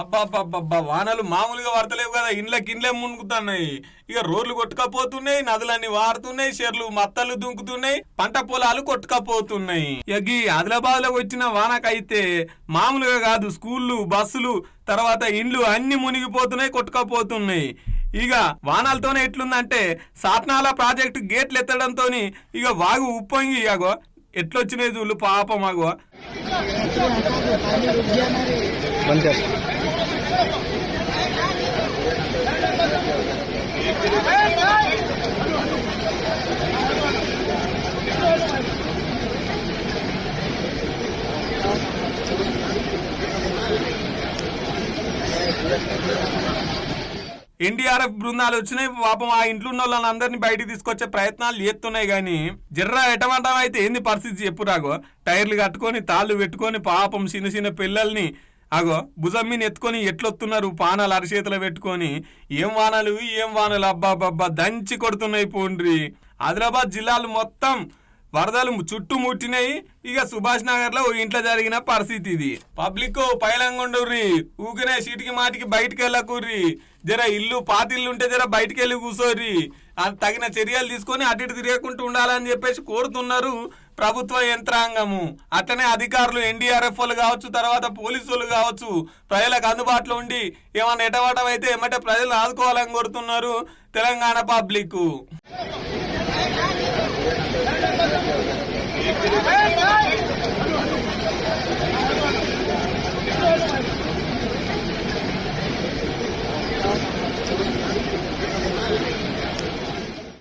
అబ్బాబ్బాబ్బా వానలు మామూలుగా పడతలేవు కదా. ఇండ్లకి ఇండ్లే మునుగుతున్నాయి. ఇక రోడ్లు కొట్టుకపోతున్నాయి నదులన్నీ వారుతున్నాయి చెర్లు మత్తలు దుంకుతున్నాయి పంట పొలాలు కొట్టుకపోతున్నాయి. ఇక ఈ ఆదిలాబాద్లో వచ్చిన వానకైతే మామూలుగా కాదు స్కూళ్ళు బస్సులు తర్వాత ఇండ్లు అన్ని మునిగిపోతున్నాయి కొట్టుకపోతున్నాయి. ఇక వానాలతోనే ఎట్లుందంటే సాత్నాల ప్రాజెక్టు గేట్లు ఎత్తడంతో ఇక వాగు ఉప్పొంగి అగో ఎట్లొచ్చినాయి చూళ్ళు పాపం అగో. बंद कर Thank you. ఎన్డీఆర్ఎఫ్ బృందాలు వచ్చినాయి. పాపం ఆ ఇంట్లో ఉన్న వాళ్ళందరినీ బయటికి తీసుకొచ్చే ప్రయత్నాలు చేస్తున్నాయి కానీ జర్రా ఎటమంటాం అయితే ఏంది పరిస్థితి చెప్పురాగో టైర్లు కట్టుకొని తాళ్ళు పెట్టుకొని పాపం చిన్న చిన్న పిల్లల్ని అగో భుజం మీద ఎత్తుకొని ఎట్లొస్తున్నారు పానాలు అరిచేతులు పెట్టుకొని ఏం వానలు ఏం వానలు? అబ్బాబ్బా దంచి కొడుతున్నాయి పోండ్రి. ఆదిలాబాద్ జిల్లాలు మొత్తం వరదలు చుట్టుముట్టినాయి ఇక సుభాష్ నగర్లో ఓ ఇంట్లో జరిగిన పరిస్థితి ఇది. పబ్లిక్ పైలంగుండుర్రి. ఊకినే సీటికి మాటికి బయటికి వెళ్ళకుర్రి. జర ఇల్లు పాతిల్లు ఉంటే జర బయటికి వెళ్ళి కూర్చోరి తగిన చర్యలు తీసుకొని అటు ఇటు తిరగకుండా ఉండాలని చెప్పేసి కోరుతున్నారు ప్రభుత్వ యంత్రాంగము. అట్లనే అధికారులు ఎన్డీఆర్ఎఫ్ వాళ్ళు కావచ్చు తర్వాత పోలీసులు కావచ్చు ప్రజలకు అందుబాటులో ఉండి ఏమైనా ఎటవటం అయితే ఏమంటే ప్రజలు ఆదుకోవాలని కోరుతున్నారు తెలంగాణ పబ్లిక్